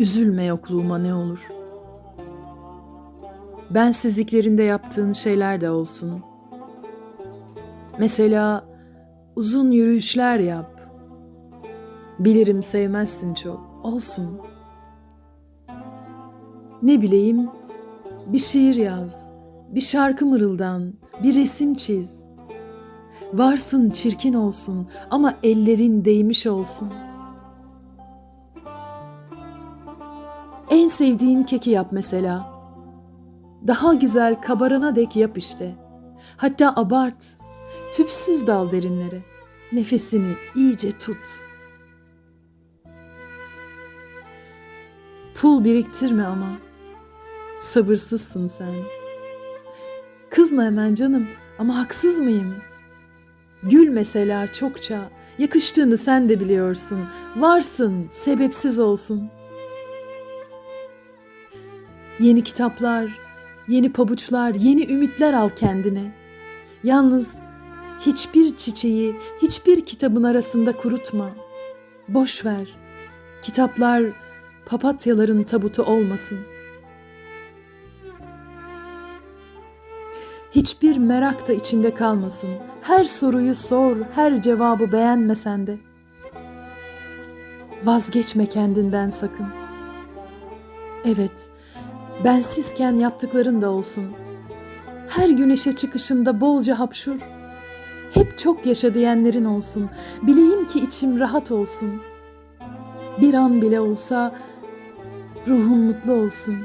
Üzülme yokluğuma ne olur. Bensizliklerinde yaptığın şeyler de olsun. Mesela uzun yürüyüşler yap. Bilirim sevmezsin çok. Olsun. Ne bileyim, bir şiir yaz, bir şarkı mırıldan, bir resim çiz. Varsın çirkin olsun ama ellerin değmiş olsun. Sevdiğin keki yap mesela. Daha güzel kabarana dek yap işte. Hatta abart. Tüpsüz dal derinlere. Nefesini iyice tut. Pul biriktirme ama. Sabırsızsın sen. Kızma hemen canım ama haksız mıyım? Gül mesela çokça. Yakıştığını sen de biliyorsun. Varsın, sebepsiz olsun. Yeni kitaplar, yeni pabuçlar, yeni ümitler al kendine. Yalnız hiçbir çiçeği, hiçbir kitabın arasında kurutma. Boş ver. Kitaplar papatyaların tabutu olmasın. Hiçbir merak da içinde kalmasın. Her soruyu sor, her cevabı beğenmesen de. Vazgeçme kendinden sakın. Evet, bensizken yaptıkların da olsun. Her güneşe çıkışında bolca hapşur. Hep çok yaşa diyenlerin olsun. Bileyim ki içim rahat olsun. Bir an bile olsa ruhum mutlu olsun.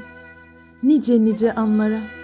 Nice nice anlara.''